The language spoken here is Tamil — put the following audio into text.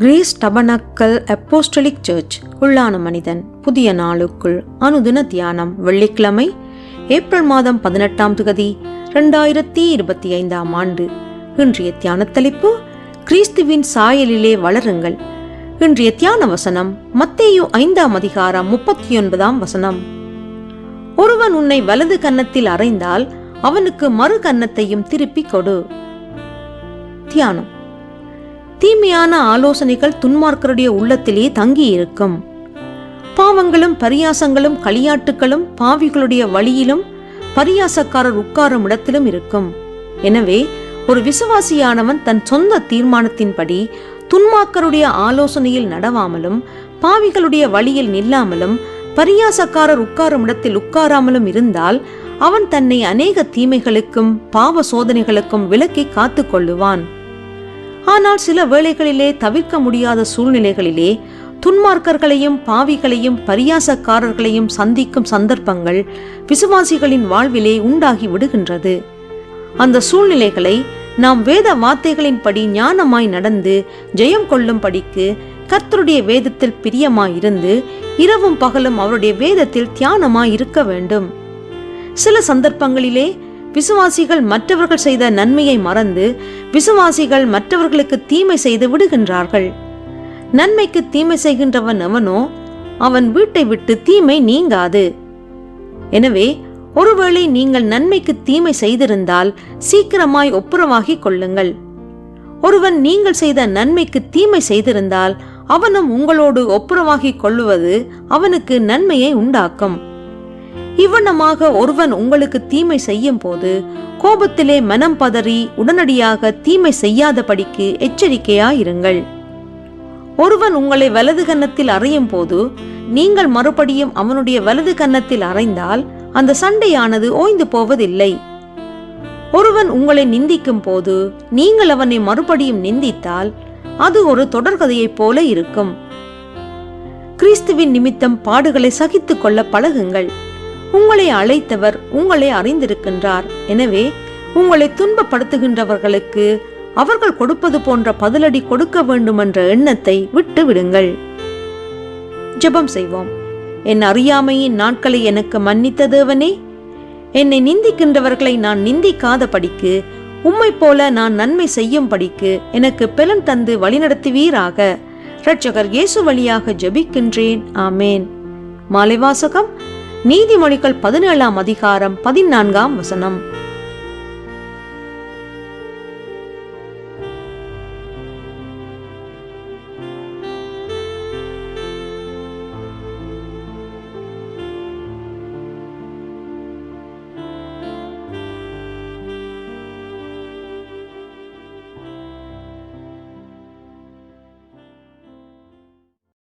கிரேஸ் டபனக்கல் அப்போஸ்டலிக் சர்ச் உள்ளான மனிதன் புதிய நாளுக்குள் அனுதின தியானம் வெள்ளிக்கிழமை ஏப்ரல் மாதம் பதினெட்டாம் தொகுதி ரெண்டாயிரத்தி இருபத்தி ஐந்தாம் ஆண்டு. இன்றைய தியான தலைப்பு கிறிஸ்துவின் சாயலிலே வளருங்கள். இன்றைய தியான வசனம் மத்தேயு ஐந்தாம் அதிகாரம் முப்பத்தி ஒன்பதாம் வசனம். ஒருவன் உன்னை வலது கன்னத்தில் அறைந்தால் அவனுக்கு மறு கன்னத்தையும் திருப்பிக் கொடு. தியானம். தீமையான ஆலோசனைகள் துன்மார்க்கருடைய உள்ளத்திலே தங்கி இருக்கும் பாவங்களும் பரியாசங்களும் களியாட்டுகளும் பாவிகளுடைய வழியிலும் பரியாசக்காரர் உட்காரும் இடத்திலும் இருக்கும். எனவே ஒரு விசுவாசியானவன் தன் சொந்த தீர்மானத்தின்படி துன்மாக்கருடைய ஆலோசனையில் நடவாமலும் பாவிகளுடைய வழியில் நில்லாமலும் பரியாசக்காரர் உட்காரும் இடத்தில் உட்காராமலும் இருந்தால் அவன் தன்னை அநேக தீமைகளுக்கும் பாவ சோதனைகளுக்கும் விலக்கி காத்து கொள்ளுவான் ஆனால் சில வேளைகளிலே தவிர்க்க முடியாத சூழ்நிலைகளிலே துன்மார்க்கர்களையும் பாவிகளையும் பரியாசக்காரர்களையும் சந்திக்கும் சந்தர்ப்பங்கள் விசுவாசிகளின் வாழ்விலே உண்டாகி விடுகின்றது. அந்த சூழ்நிலைகளை நாம் வேத வார்த்தைகளின்படி ஞானமாய் நடந்து ஜெயம் கொள்ளும்படிக்கு கர்த்தருடைய வேதத்தில் பிரியமாயிருந்து இரவும் பகலும் அவருடைய வேதத்தில் தியானமாய் இருக்க வேண்டும். சில சந்தர்ப்பங்களிலே விசுவாசிகள் மற்றவர்கள் செய்த நன்மையை மறந்து விசுவாசிகள் மற்றவர்களுக்கு தீமை செய்து விடுகின்றார்கள். நன்மைக்கு தீமை செய்கின்றவன் அவனோ அவன் வீட்டை விட்டு தீமை நீங்காது. எனவே ஒருவேளை நீங்கள் நன்மைக்கு தீமை செய்திருந்தால் சீக்கிரமாய் ஒப்புரவாகிக் கொள்ளுங்கள். ஒருவன் நீங்கள் செய்த நன்மைக்கு தீமை செய்திருந்தால் அவனும் உங்களோடு ஒப்புரவாகிக் கொள்ளுவது அவனுக்கு நன்மையை உண்டாக்கும். இவ்வண்ணமாக ஒருவன் உங்களுக்கு தீமை செய்யும் போது கோபத்திலே மனம் பதறி உடனடியாக தீமை செய்யாதபடிக்கு எச்சரிக்கையாயிருங்கள். ஒருவன் உங்களை வலது கன்னத்தில் அறையும் போது நீங்கள் மறுபடியும் அவனுடைய வலது கன்னத்தில் அறைந்தால் அந்த சண்டையானது ஓய்ந்து போவதில்லை. ஒருவன் உங்களை நிந்திக்கும் போது நீங்கள் அவனை மறுபடியும் நிந்தித்தால் அது ஒரு தொடர்கதையைப் போல இருக்கும். கிறிஸ்துவின் நிமித்தம் பாடுகளை சகித்துக் கொள்ள பழகுங்கள். உங்களை அழைத்தவர் உங்களை அறிந்திருக்கின்றார். எனவே உங்களை துன்பப்படுத்துகின்றவர்களுக்கு அவர்கள் கொடுப்பது போன்ற பதிலடி கொடுக்க வேண்டுமென்ற எண்ணத்தை விட்டு விடுங்கள் ஜெபம் செய்வோம். என் அறியாமையின் நாட்களை எனக்கு மன்னித்த தேவனே என்னை நிந்திக்கின்றவர்களை நான் நிந்திக்காத படிக்கு உம்மை போல நான் நன்மை செய்யும் படிக்கு எனக்கு பெலன் தந்து வழிநடத்துவீராக. இரட்சகர் இயேசு வழியாக ஜெபிக்கின்றேன். ஆமேன். மாலைவாசகம் நீதிமொழிகள் பதினேழாம் அதிகாரம் பதினான்காம் வசனம்.